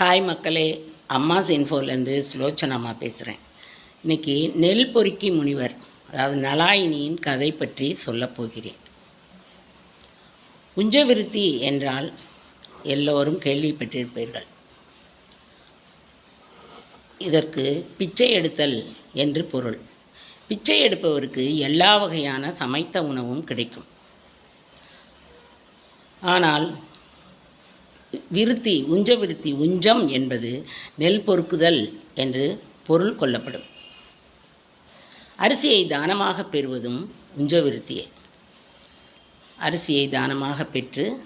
Hi மக்களே அம்மாஸ் இன்ஃபோலேருந்து சுலோச்சனாமா பேசுகிறேன் இன்றைக்கி நெல் பொறுக்கி முனிவர் அதாவது நலாயினியின் கதை பற்றி சொல்லப் போகிறேன். உஞ்சவிருத்தி என்றால் எல்லோரும் கேள்விப்பட்டிருப்பீர்கள். இதற்கு பிச்சை எடுத்தல் என்று பொருள். பிச்சை எடுப்பவருக்கு எல்லா வகையான சமைத்த உணவும் கிடைக்கும். ஆனால் விருத்தி உஞ்ச விருத்தி உஞ்சம் என்பது நெல் பொறுக்குதல் என்று பொருள் கொள்ளப்படும். அரிசியை தானமாக பெறுவதும் உஞ்ச விருத்தியே. அரிசியை தானமாக பெற்று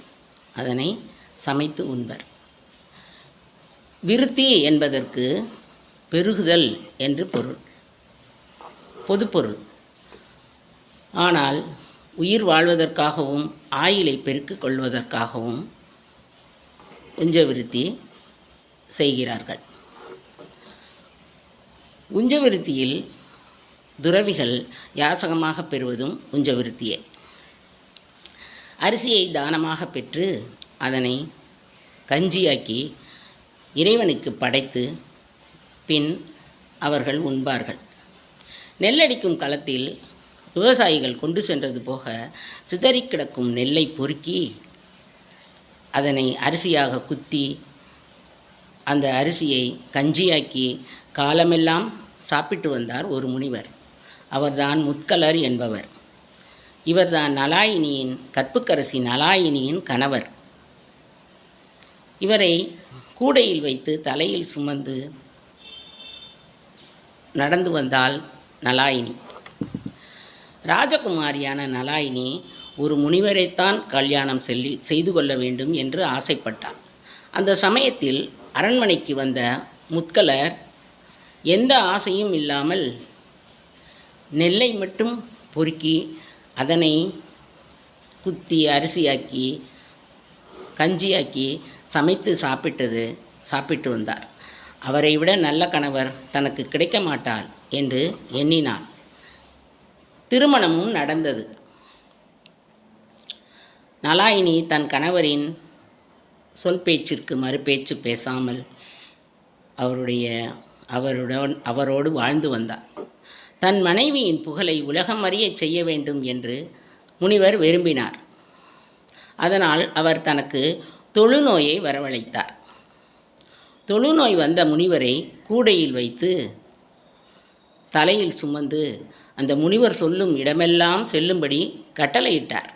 அதனை சமைத்து உண்பர். விருத்தி என்பதற்கு பெருகுதல் என்று பொருள். பொதுப்பொருள் ஆனால் உயிர் வாழ்வதற்காகவும் ஆயிலை பெருக்கிக் கொள்வதற்காகவும் உஞ்சவிருத்தி செய்கிறார்கள். உஞ்சவிருத்தியில் துறவிகள் யாசகமாக பெறுவதும் உஞ்சவிருத்தியே. அரிசியை தானமாக பெற்று அதனை கஞ்சியாக்கி இறைவனுக்கு படைத்து பின் அவர்கள் உண்பார்கள். நெல்லடிக்கும் களத்தில் விவசாயிகள் கொண்டு சென்றது போக சிதறிக் கிடக்கும் நெல்லை பொறுக்கி அதனை அரிசியாக குத்தி அந்த அரிசியை கஞ்சியாக்கி காலமெல்லாம் சாப்பிட்டு வந்தார் ஒரு முனிவர். அவர்தான் முத்கலர் என்பவர். இவர்தான் நலாயினியின் கற்புக்கரசி நலாயினியின் கணவர். இவரை கூடையில் வைத்து தலையில் சுமந்து நடந்து வந்தால் நலாயினி. ராஜகுமாரியான நலாயினி ஒரு முனிவரைத்தான் கல்யாணம் செல்லி செய்து கொள்ள வேண்டும் என்று ஆசைப்பட்டான். அந்த சமயத்தில் அரண்மனைக்கு வந்த முத்கலர் எந்த ஆசையும் இல்லாமல் நெல்லை மட்டும் பொறுக்கி அதனை குத்தி அரிசியாக்கி கஞ்சியாக்கி சமைத்து சாப்பிட்டது சாப்பிட்டு வந்தார். அவரை விட நல்ல கணவர் தனக்கு கிடைக்க மாட்டார் என்று எண்ணினார் திருமணமும் நடந்தது. நலாயினி தன் கணவரின் சொல் பேச்சிற்கு மறுபேச்சு பேசாமல் அவருடைய அவருடன் அவரோடு வாழ்ந்து வந்தார். தன் மனைவியின் புகழை உலகம் அறியச் செய்ய வேண்டும் என்று முனிவர் விரும்பினார். அதனால் அவர் தனக்கு தொழுநோயை வரவழைத்தார். தொழுநோய் வந்த முனிவரை கூடையில் வைத்து தலையில் சுமந்து அந்த முனிவர் சொல்லும் இடமெல்லாம் செல்லும்படி கட்டளையிட்டார்.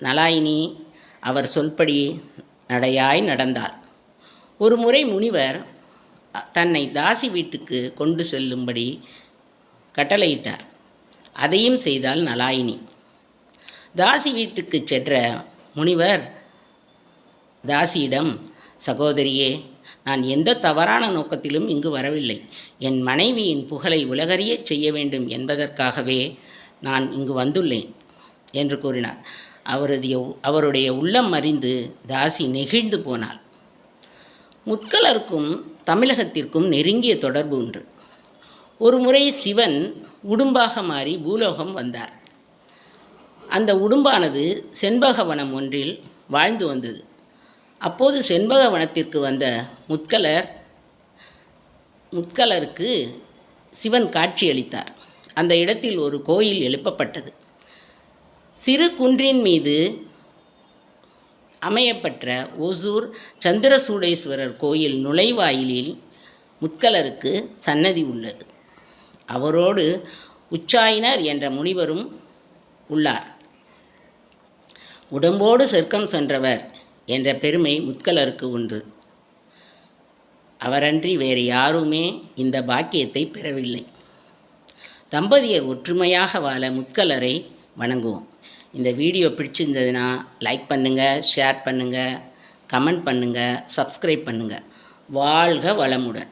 நலாயினி அவர் சொல்படி நடையாய் நடந்தார் ஒரு முறை முனிவர் தன்னை தாசி வீட்டுக்கு கொண்டு செல்லும்படி கட்டளையிட்டார். அதையும் செய்தால் நலாயினி. தாசி வீட்டுக்கு சென்ற முனிவர் தாசியிடம் சகோதரியே நான் எந்த தவறான நோக்கத்திலும் இங்கு வரவில்லை. என் மனைவியின் புகழை உலகறியச் செய்ய வேண்டும் என்பதற்காகவே நான் இங்கு வந்துள்ளேன் என்று கூறினார். அவருடைய அவருடைய உள்ளம் அறிந்து தாசி நெகிழ்ந்து போனாள். முத்கலருக்கும் தமிழகத்திற்கும் நெருங்கிய தொடர்பு உண்டு. ஒரு முறை சிவன் உடும்பாக மாறி பூலோகம் வந்தார். அந்த உடும்பானது செண்பகவனம் ஒன்றில் வாழ்ந்து வந்தது. அப்போது செண்பகவனத்திற்கு வந்த முத்கலர் முத்கலருக்கு சிவன் காட்சியளித்தார். அந்த இடத்தில் ஒரு கோயில் எழுப்பப்பட்டது. சிறு குன்றின் மீது அமையப்பெற்ற ஓசூர் சந்திரசூடேஸ்வரர் கோயில் நுழைவாயிலில் முத்கலருக்கு சன்னதி உள்ளது. அவரோடு உச்சாயினர் என்ற முனிவரும் உள்ளார். உடம்போடு சொர்க்கம் சென்றவர் என்ற பெருமை முத்கலருக்கு உண்டு. அவரன்றி வேறு யாருமே இந்த பாக்கியத்தை பெறவில்லை. தம்பதியர் ஒற்றுமையாக வாழ முத்கலரை வணங்குவோம். இந்த வீடியோ பிடிச்சிருந்ததுன்னா லைக் பண்ணுங்கள் ஷேர் பண்ணுங்கள் கமெண்ட் பண்ணுங்கள் சப்ஸ்கிரைப் பண்ணுங்கள் வாழ்க வளமுடன்.